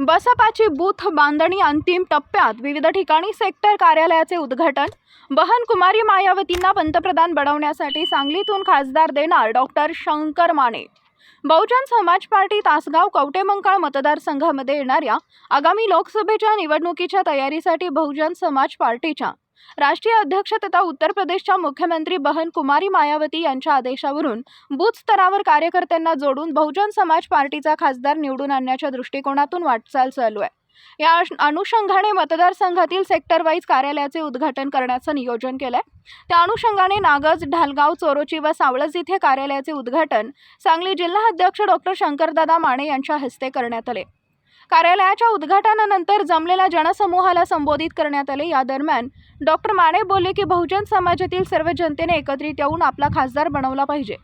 बसपाची booth बांधणी अंतिम टप्प्यात विविध ठिकाणी सेक्टर कार्यालयाचे उद्घाटन. बहन कुमारी मायावतींना पंतप्रधान बनवण्यासाठी सांगलीतून खासदार देणार डॉक्टर शंकर माने. बहुजन समाज पार्टी तासगाव कवटेमंकाळ मतदारसंघामध्ये येणाऱ्या आगामी लोकसभेच्या निवडणुकीच्या तयारीसाठी बहुजन समाज पार्टीच्या राष्ट्रीय अध्यक्ष तथा उत्तर प्रदेशच्या मुख्यमंत्री बहन कुमारी मायावती यांच्या आदेशावरून बूथ स्तरावर कार्यकर्त्यांना जोडून बहुजन समाज पार्टीचा खासदार निवडून आणण्याच्या दृष्टिकोनातून वाटचाल चालू आहे. या अनुषंगाने मतदारसंघातील सेक्टर वाईज कार्यालयाचे उद्घाटन करण्याचं नियोजन केलंय. त्या अनुषंगाने नागज ढालगाव चोरोची व सावळज इथे कार्यालयाचे उद्घाटन सांगली जिल्हा अध्यक्ष डॉक्टर शंकरदादा माने यांच्या हस्ते करण्यात आले. कार्यालयाच्या उद्घाटनानंतर जमलेल्या जनसमूहाला संबोधित करण्यात आले. या दरम्यान डॉक्टर माने बोलले की बहुजन समाजातील सर्व जनतेने एकत्रित येऊन आपला खासदार बनवला पाहिजे.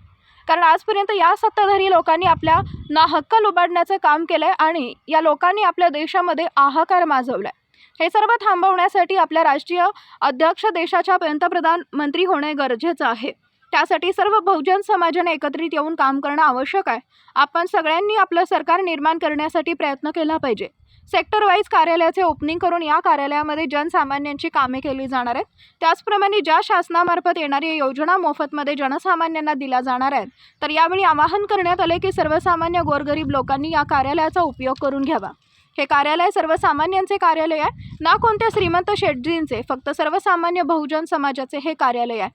कारण आजपर्यंत या सत्ताधारी लोकांनी आपल्या ना हक्क लुबाडण्याचं काम केलंय आणि या लोकांनी आपल्या देशामध्ये हाहाकार माजवलाय. हे सर्व थांबवण्यासाठी आपल्या राष्ट्रीय अध्यक्ष देशाच्या पंतप्रधान मंत्री होणे गरजेचं आहे. त्यासाठी सर्व बहुजन समाजाने एकत्रित येऊन काम करणं आवश्यक आहे. आपण सगळ्यांनी आपलं सरकार निर्माण करण्यासाठी प्रयत्न केला पाहिजे. सेक्टर वाईज कार्यालयाचे ओपनिंग करून या कार्यालयामध्ये जनसामान्यांची कामे केली जाणार आहेत. त्याचप्रमाणे ज्या शासनामार्फत येणारी योजना मोफतमध्ये जनसामान्यांना दिल्या जाणार आहेत तर यावेळी आवाहन करण्यात आले की सर्वसामान्य गोरगरीब लोकांनी या कार्यालयाचा उपयोग करून घ्यावा. हे कार्यालय सर्वसामान्यांचे कार्यालय आहे ना कोणत्या श्रीमंत शेटजींचे फक्त सर्वसामान्य बहुजन समाजाचे हे कार्यालय आहे.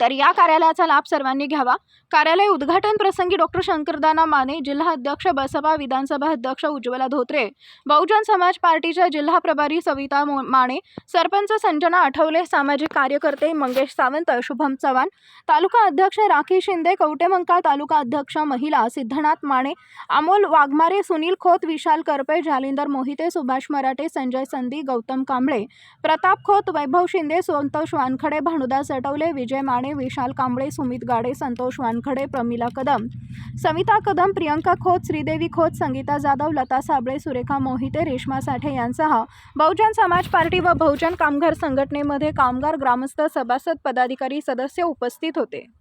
तर या कार्यालयाचा लाभ सर्वांनी घ्यावा. कार्यालय उद्घाटन प्रसंगी डॉक्टर शंकरदाना माने जिल्हा अध्यक्ष बसपा विधानसभा अध्यक्ष उज्ज्वला धोत्रे बहुजन समाज पार्टीच्या जिल्हा प्रभारी सविता मो- माने सरपंच संजना आठवले सामाजिक कार्यकर्ते मंगेश सावंत शुभम चव्हाण तालुका अध्यक्ष राखी शिंदे कवटेमंका तालुका अध्यक्ष महिला सिद्धनाथ माने अमोल वाघमारे सुनील खोत विशाल करपे जालिंदर मोहिते सुभाष मराठे संजय संदी गौतम कांबळे प्रताप खोत वैभव शिंदे संतोष वानखडे भानुदास सटवले विजय माने विशाल कांबळे सुमित गाडे संतोष वानखडे प्रमिला कदम. सविता कदम प्रियंका खोत श्रीदेवी खोत संगीता जाधव लता साबळे सुरेखा मोहिते रेश्मा साठे यांसह बहुजन समाज पार्टी व बहुजन कामगार संघटनेमध्ये कामगार ग्रामस्थ सभासद पदाधिकारी सदस्य उपस्थित होते.